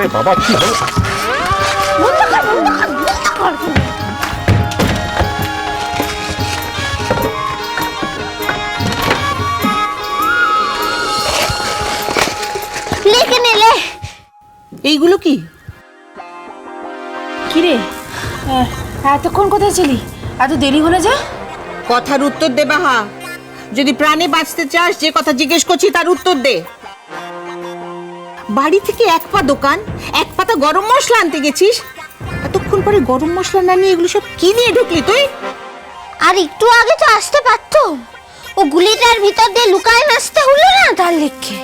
আরে বাবা কি হলো? এইগুলো কি? কিরে? এতক্ষণ কোথায় ছিলি? এত দেরি হলো যে? কথার উত্তর দে বাহা। যদি প্রাণে বাঁচতে চাস যে কথা জিজ্ঞেস করছি তার উত্তর দে। বাড়ি থেকে এক পা দোকান এক পাতা গরম মশলা আনতে গেছিস? এতক্ষণ পরে গরম মশলা না নিয়ে এগুলো সব কি নিয়ে ঢুকলি তুই? আর একটু আগে তো আসতে পারতো। ও গুলিটার ভিতর দিয়ে লুকায় নাচতে হলো না তার লিখে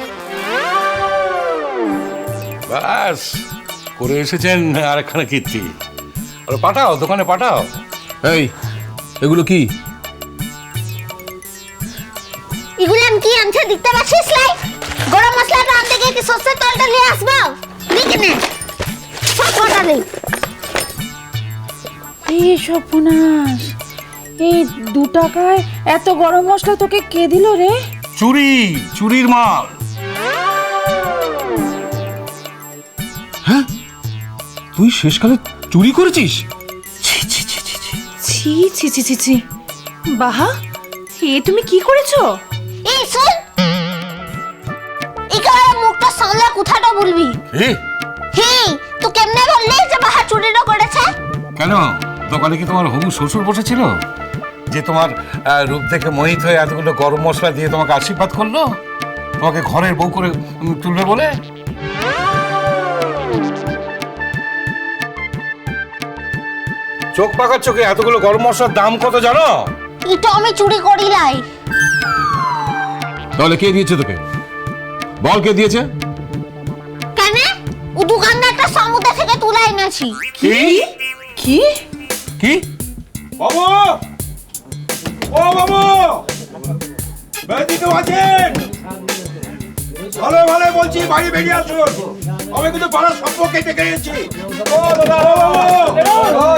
ব্যাস করে এসেছেন আরেকখানা কীর্তি। আরে পাঠাও দোকানে পাঠাও। এই এগুলো কি? এগুলো আমি কি আনছে দেখতে পাচ্ছিস লাই? গরম মশলাটা আনতে গিয়ে কি সর্ষের তলটা নিয়ে আসব? লিখে নে। সব কটা নেই এই সর্বনাশ। এই দু টাকায় এত গরম মশলা তোকে কে দিল রে? চুরি চুরির মাল। হ্যাঁ? তুই শেষকালে চুরি করেছিস? ছি ছি ছি ছি। ছি ছি ছি ছি ছি। বাহা এ তুমি কি করেছ? এই শুন কোথাটা বলবি? এ হি তুই কেমনে বললি যে বাহা চুরিটা করেছে? কেন? দোকানে কি তোমার হবু শ্বশুর বসেছিল? যে তোমার আহ, রূপ দেখে মোহিত হয়ে এতগুলো গরম মশলা দিয়ে তোমাকে আশীর্বাদ করল? তোমাকে ঘরের বউ করে উম, তুলবে বলে? চোখ পাকার চোখে এতগুলো গরম মশলার দাম কত জানো? এটা আমি চুরি করি নাই তাহলে কে দিয়েছে তোকে? বল কে দিয়েছে? কি? কি? কি? বাবু! ও বাবু! আছেন ভালো ভালো বলছি বাড়ি বেরিয়ে আসুন। আমি কিন্তু পাড়ার সম্পর্কে ডেকে গেছি ও দাদা ও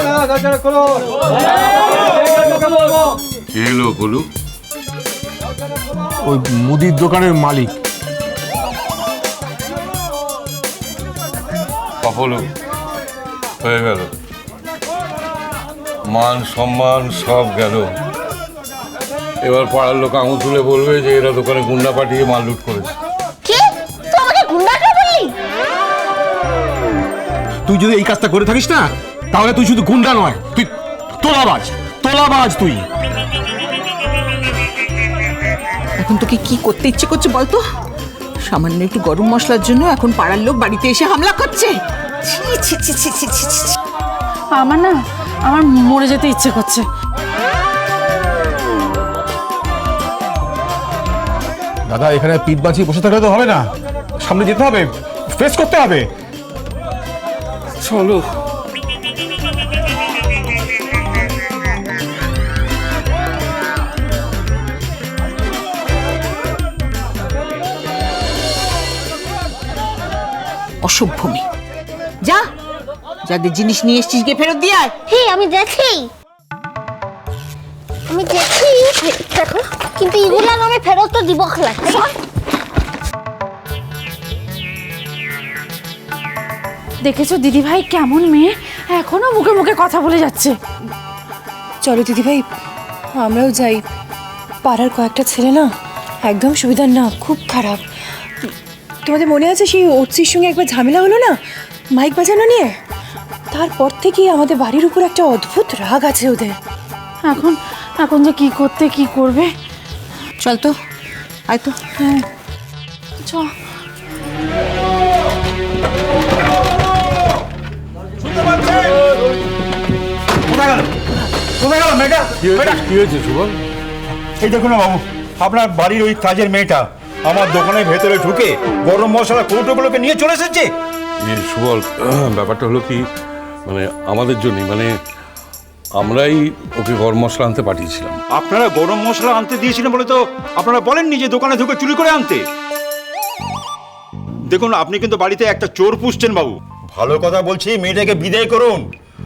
এলো বলু ওই মুদির দোকানের মালিক। সফল হয়ে গেল। মান সম্মান সব গেল। এবার পাড়ার লোক আঙুল তুলে বলবে যে এরা দোকানে গুন্ডা পাঠিয়ে মাল লুট করেছে। তুই আমাকে গুন্ডাটা বললি? তুই যদি এই কাজটা করে থাকিস না তাহলে তুই শুধু গুন্ডা নয় তুই তোলাবাজ তোলাবাজ তুই। এখন তোকে কি করতে ইচ্ছে করছে বলতো? সামান্য একটু গরম মশলার জন্য এখন পাড়ার লোক বাড়িতে এসে হামলা করছে। ছি ছি ছি ছি ছি ছি ছি ছি। আমার না আমার মরে যেতে ইচ্ছে করছে। দাদা এখানে পিঠ বাঁচিয়ে বসে থাকলে তো হবে না। সামনে যেতে হবে ফেস করতে হবে। চলো। অসভ্য মেয়ে। যা। যাদের জিনিস নিয়ে এসছিস গিয়ে ফেরত দিয়ে আয়। হি আমি দেখি। আমি দেখি। দেখো কিন্তু এগুলো আমি ফেরত তো দিব খেলা দেখেছ দিদি ভাই কেমন মেয়ে? এখনও মুখে মুখে কথা বলে যাচ্ছে। চলো দিদিভাই আমরাও যাই। পাড়ার কয়েকটা ছেলে না একদম সুবিধার না খুব খারাপ। তোমাদের মনে আছে সেই ওৎসির সঙ্গে একবার ঝামেলা হলো না? মাইক বাজানো নিয়ে? তারপর থেকেই আমাদের বাড়ির উপর একটা অদ্ভুত রাগ আছে ওদের। এখন এখন যে কি করতে কি করবে? চল তো আয় তো। হ্যাঁ। চ কোথায় গেল? মেয়েটা? মেয়েটা কি হয়েছে সুবল এই দেখুন বাবু আপনার বাড়ির ওই কাজের মেয়েটা আমার দোকানের ভেতরে ঢুকে গরম মশলা কৌটোগুলোকে নিয়ে চলে এসেছে। সুবল ব্যাপারটা হলো কি মানে আমাদের জন্যই মানে আমরাই ওকে গরম মশলা আনতে পাঠিয়েছিলাম। আপনারা গরম মশলা আনতে দিয়েছিলেন বলে তো আপনারা বলেননি যে দোকানে ঢুকে চুরি করে আনতে। দেখুন আপনি কিন্তু বাড়িতে একটা চোর পুষছেন বাবু। ভালো কথা বলছি মেয়েটাকে বিদায় করুন।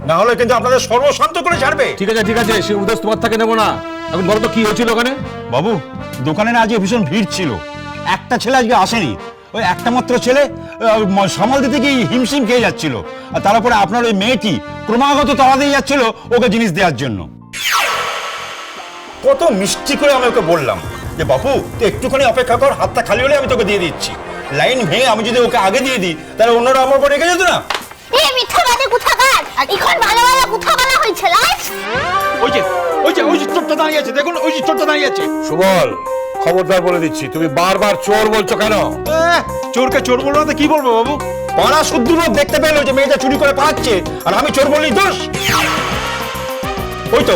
না হলে কিন্তু আপনাদের সর্বশান্ত করে ছাড়বে। ঠিক আছে ঠিক আছে সে উদাস তোমার থেকে নেব না। এখন বলো তো কি হয়েছিল ওখানে? বাবু দোকানে না আজকে ভীষণ ভিড় ছিল। একটা ছেলে আজকে আসেনি। ওই একটা মাত্র ছেলে সামাল দিতে গিয়ে হিমশিম খেয়ে যাচ্ছিল। আর তার উপরে আপনার ওই মেয়েটি ক্রমাগত তাড়া দিয়ে যাচ্ছিল ওকে জিনিস দেওয়ার জন্য। কত মিষ্টি করে আমি ওকে বললাম যে বাপু তুই একটুখানি অপেক্ষা কর হাতটা খালি হলে আমি তোকে দিয়ে দিচ্ছি। লাইন ভেঙে আমি যদি ওকে আগে দিয়ে দিই তাহলে অন্যরা আমার উপর রেখে যেত না? এই মিথ্যাবাদী কোথাকার এখন ভালো ভালো কথা বলা হয়েছে লাইট ওই যে ওই যে ওই যে চোরটা দাঁড়িয়ে আছে দেখুন ওই যে চোরটা দাঁড়িয়ে আছে। সুবল খবরদার বলে দিচ্ছি তুমি বারবার চোর বলছো কেন? আহ, চোরকে চোর বলব না তো কি বলব বাবু? পাড়া শুদ্ধ লোক দেখতে পেল যে মেয়েটা চুরি করে পাচ্ছে আর আমি চোর বললি দোষ। ওই তো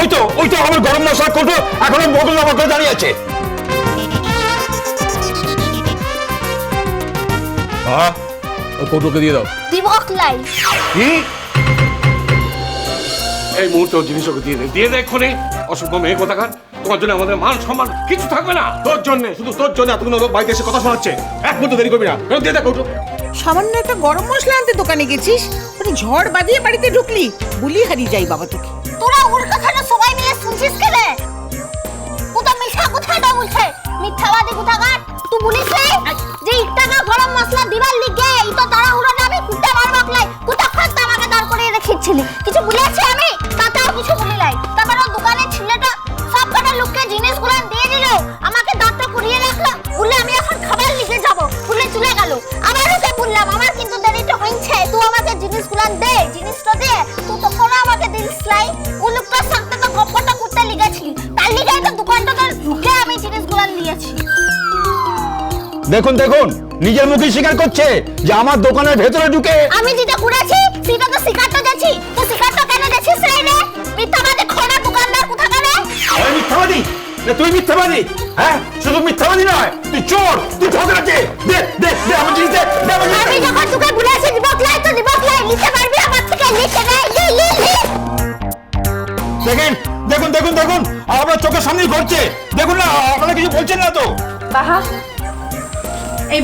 ওই তো ওই তো আমার গরম মশলা করব এখনও বগল আমার করে দাঁড়িয়ে আছে। হ্যাঁ ওই কৌটোকে দিয়ে দাও। দিবক লাই কি? এই মুহূর্তে জিনিস ওকে দিয়ে দে। দিয়ে দে এক্ষুনি। অসভ্য মেয়ে কোথাকার? তোমার জন্য আমাদের মান সম্মান কিছু থাকবে না। তোর জন্য শুধু তোর জন্য এতগুলো লোক বাড়িতে এসে কথা শোনাচ্ছে। এক মুহূর্ত দেরি করবি না। এরকম দিয়ে দে কৌটো সামান্য একটা গরম মশলা আনতে দোকানে গেছিস? মানে ঝড় বাঁধিয়ে বাড়িতে ঢুকলি। বলি হারিয়ে যাই বাবা তোকে। তোরা ওর কথাটা সবাই মিলে শুনছিস কেনে ও তো মিথ্যা কথাটা বলছে মিথ্যাবাদী কোথাকার তুই বলিস যে ইটাকা গরম মশলা দিবার লিগে এই তো তারা উড়ানে আমি কুটে মারবাক লাই কোথাক্ষণ তো আমাকে দাঁড় করিয়ে রেখেছিলি? কিছু বলেছি? দেখুন দেখুন নিজের মুখে স্বীকার করছে যে আমার দোকানের ভেতরে ঢুকে আমি যেটা করেছি সেটা তো শিকারটা যাচ্ছি তো শিকারটা কেন যাচ্ছিস রে রে মিথ্যাবাদী খোনা দোকানদার কোথাকার রে? ওই মিথ্যাবাদী? না তুই মিথ্যাবাদী? হ্যাঁ? শুধু মিথ্যাবাদী নয় তুই চোর তুই ঠকরাছে দে দে দে আমার জিনিস দে দে আমার জিনিস আমি। যখন তোকে বলেছি দিবক লাই তো দিবক লাই নিতে পারবি আমার থেকে? নিতে নে লি লি লি। দেখেন দেখুন দেখুন দেখুন আপনার চোখের সামনেই ঘটছে। দেখুন না আপনারা কিছু বলছেন না তো? বাহা এই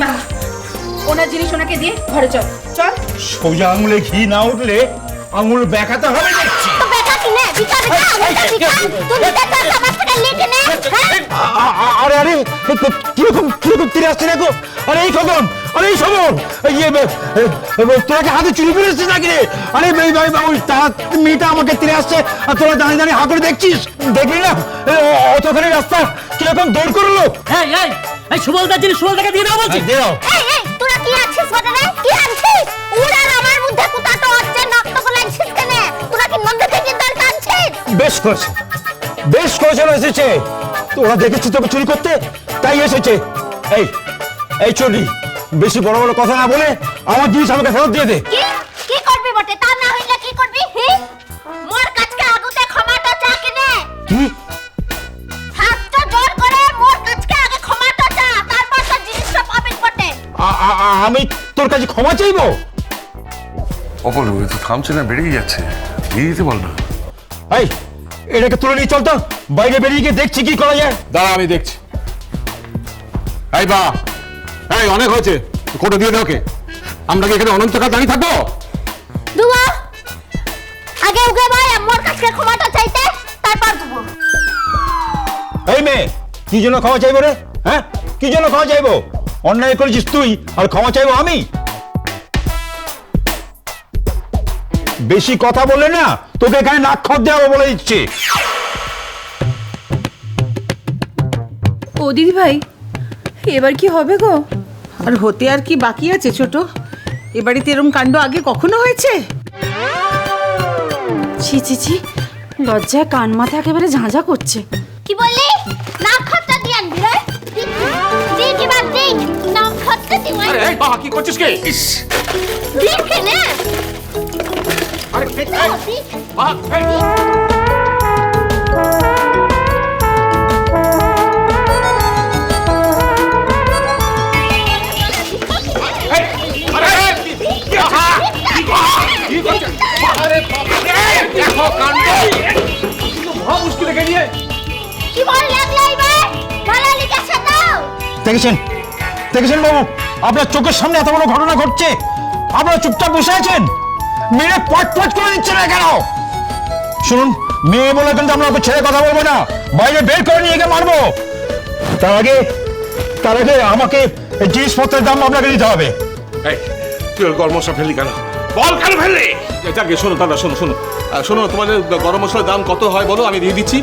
ওনার জিনিস ওনাকে দিয়ে ঘরে চল চল সোজা আঙুলে ঘি না উঠলে আঙুল বেঁকাতে হবে দেখছি আমাকে হ্যাঁ আরে আরে কীরকম কীরকম তীরে আসছে দেখো আরে এই এই তোরা কি হাতে চুরি করে এসছিস নাকি রে আরে এই ভাই ওই মেয়েটা আমাকে তীরে আসছে আর তোরা দাঁড়িয়ে দাঁড়িয়ে হা করে দেখছিস দেখলি না অতখানি রাস্তা কীরকম দৌড় করল হ্যাঁ এই এই সুবলদার জিনিস সুবলদাকে দিয়ে দাও বলছি। দে দাও। এই এই তোরা কি আছিস কি আছিস ওর আমার মধ্যে কোথা তো হচ্ছে কেন? তোরা কি মধ্যে থেকে দর বেশ করেছে। বেশ করেছে এসেছে। তো ওরা দেখেছি তোকে চুরি করতে? তাই এসেছে। এই এই চুরি। বেশি বড় বড় কথা না বলে আমার জিনিস আমাকে ফেরত দিয়ে দে। কি আমি তোর কাছে ক্ষমা চাইব? তো থামছে না বেড়েই যাচ্ছে। দিয়ে দিতে বল না। এই এটাকে তুলে নিয়ে চল তো। বাইরে বেরিয়ে গিয়ে দেখছি কি করা যায়। দাঁড়া আমি দেখছি। এই বা এই অনেক হয়েছে। কোটো দিয়ে দে ওকে। আমরা কি এখানে অনন্তকাল দাঁড়িয়ে থাকব? দুয়া আগে উগে ভাই মোর কাছকে ক্ষমাটা চাইতে তারপর দেবো। এই মেয়ে কি জন্য ক্ষমা চাইব রে? হ্যাঁ? কি জন্য ক্ষমা চাইব? অন্যায় করেছিস তুই আর ক্ষমা চাইব আমি। বেশি কথা বলে না তোকে এখানে নাক খত দেওয়া বলে দিচ্ছে। ও দিদি ভাই এবার কি হবে গো? আর হতে আর কি বাকি আছে ছোট? এ বাড়িতে এরম কাণ্ড আগে কখনো হয়েছে? ছি ছি ছি লজ্জায় কান মাথা একেবারে ঝাঁঝা করছে। কি বললি? না আরে, এই, কি? করছিস? আরে দেখো কাণ্ড। মহা মুশকিলে কি বল লাগলে এবার মালালি কাছে দাও দেখেছেন? দেখেছেন বাবু? আপনার চোখের সামনে এত বড় ঘটনা ঘটছে? আপনারা চুপচাপ বসে আছেন? মেরে পট পট করে দিচ্ছে না কেন? শুনুন মেয়ে বলে কিন্তু আমরা ওকে ছেড়ে কথা বলব না। বাইরে বের করে নিয়ে গিয়ে মারবো। তার আগে তার আগে আমাকে এই জিনিসপত্রের দাম আপনাকে দিতে হবে। এই তুই গরম মশলা ফেললি কেন? বল কেন ফেললি? যাকে শোনো দাদা শোনো শোনো। শোনো তোমাদের গরম মশলার দাম কত হয় বলো আমি দিয়ে দিচ্ছি।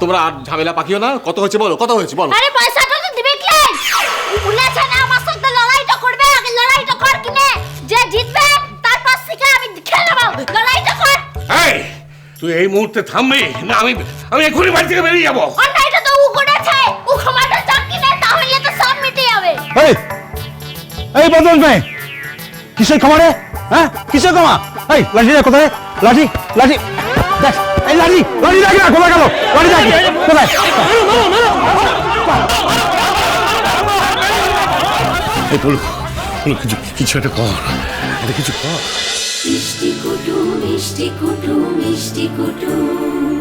তোমরা আর ঝামেলা পাকিও না। কত হয়েছে বলো কত হয়েছে বলো। আরে পয়সাটা তো দিবে কি? এই মুহূর্তে থামবে? না আমি আমি এক্ষুনি বাড়ি থেকে বেরিয়ে যাব। অন্যায়টা তো ও করেছে। ও ক্ষমাটা চাক কিনে তাহলে তো সব মিটে যাবে। এই এই বদল মেয়ে। কিসের ক্ষমা রে? হ্যাঁ? কিসের ক্ষমা? এই লাঠি রে কোথায় লাঠি লাঠি। দেখ এই লাঠি লাঠি দেখ না কোথায় গেল? লাঠি দেখ কোথায়? এই বলু কিছু কিছু একটা কর। এটা কিছু কর। মিষ্টি কুটু মিষ্টি কুটু মিষ্টি কুটু।